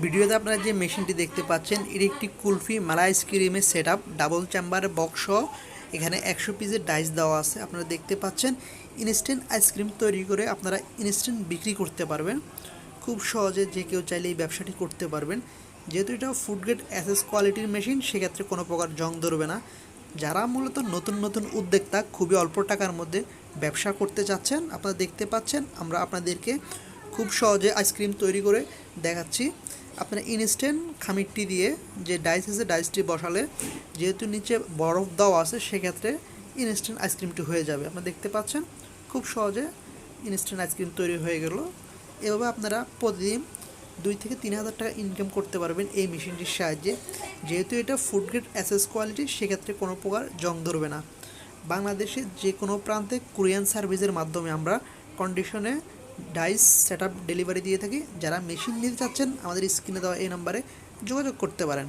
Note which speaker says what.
Speaker 1: ভিডিওতে আপনারা যে মেশিনটি দেখতে পাচ্ছেন এটি একটি কুলফি মালাই আইসক্রিমের সেট আপ ডাবল চেম্বারের বক্স এখানে একশো পিসের ডাইস দেওয়া আছে। আপনারা দেখতে পাচ্ছেন ইনস্ট্যান্ট আইসক্রিম তৈরি করে আপনারা ইনস্ট্যান্ট বিক্রি করতে পারবেন। খুব সহজে যে কেউ চাইলে এই ব্যবসাটি করতে পারবেন। যেহেতু এটা ফুড গ্রেড অ্যাসেস কোয়ালিটির মেশিন সেক্ষেত্রে কোনো প্রকার জং ধরবে না। যারা মূলত নতুন নতুন উদ্যোক্তা, খুবই অল্প টাকার মধ্যে ব্যবসা করতে চাচ্ছেন, আপনারা দেখতে পাচ্ছেন, আমরা আপনাদেরকে খুব সহজে আইসক্রিম তৈরি করে দেখাচ্ছি। আপনারা ইনস্ট্যান্ট খামিরটি দিয়ে যে ডাইস আছে ডাইসটি বসালে যেহেতু নিচে বরফ দেওয়া আছে, সেক্ষেত্রে ইনস্ট্যান্ট আইসক্রিমটি হয়ে যাবে। আপনারা দেখতে পাচ্ছেন, খুব সহজে ইনস্ট্যান্ট আইসক্রিম তৈরি হয়ে গেল। এভাবে আপনারা প্রতিদিন দুই থেকে তিন হাজার টাকা ইনকাম করতে পারবেন এই মেশিনটির সাহায্যে। যেহেতু এটা ফুড গ্রেড অ্যাসেস কোয়ালিটি সেক্ষেত্রে কোনো প্রকার জং ধরবে না। বাংলাদেশে যে কোনো প্রান্তে কোরিয়ান সার্ভিসের মাধ্যমে আমরা কন্ডিশনে ডাইস সেট ডেলিভারি দিয়ে থাকি। যারা মেশিন নিতে চাচ্ছেন, আমাদের স্ক্রিনে দেওয়া এই নাম্বারে যোগাযোগ করতে পারেন।